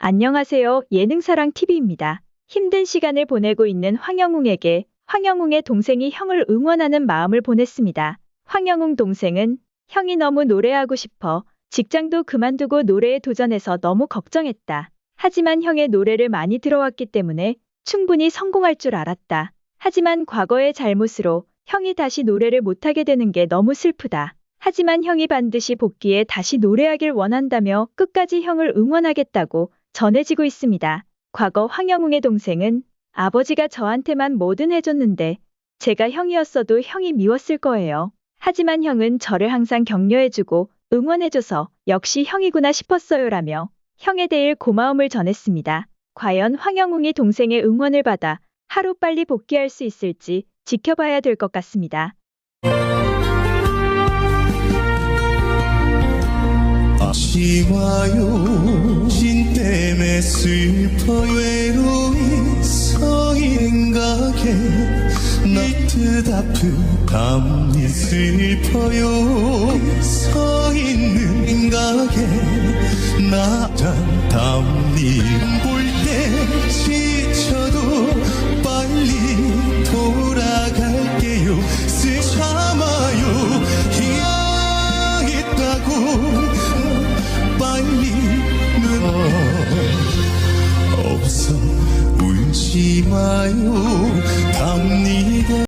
안녕하세요. 예능사랑 TV입니다. 힘든 시간을 보내고 있는 황영웅에게 황영웅의 동생이 형을 응원하는 마음을 보냈습니다. 황영웅 동생은 형이 너무 노래하고 싶어 직장도 그만두고 노래에 도전해서 너무 걱정했다. 하지만 형의 노래를 많이 들어왔기 때문에 충분히 성공할 줄 알았다. 하지만 과거의 잘못으로 형이 다시 노래를 못하게 되는 게 너무 슬프다. 하지만 형이 반드시 복귀해 다시 노래하길 원한다며 끝까지 형을 응원하겠다고 전해지고 있습니다. 과거 황영웅의 동생은 아버지가 저한테만 뭐든 해줬는데 제가 형이었어도 형이 미웠을 거예요. 하지만 형은 저를 항상 격려해주고 응원해줘서 역시 형이구나 싶었어요 라며 형에 대해 고마움을 전했습니다. 과연 황영웅이 동생의 응원을 받아 하루빨리 복귀할 수 있을지 지켜봐야 될 것 같습니다. 아쉬워요 슬퍼 외로이 서 생각에 너뜻 아프담니 슬퍼요. 서 있는 생각에 나잔담니 볼때 maiu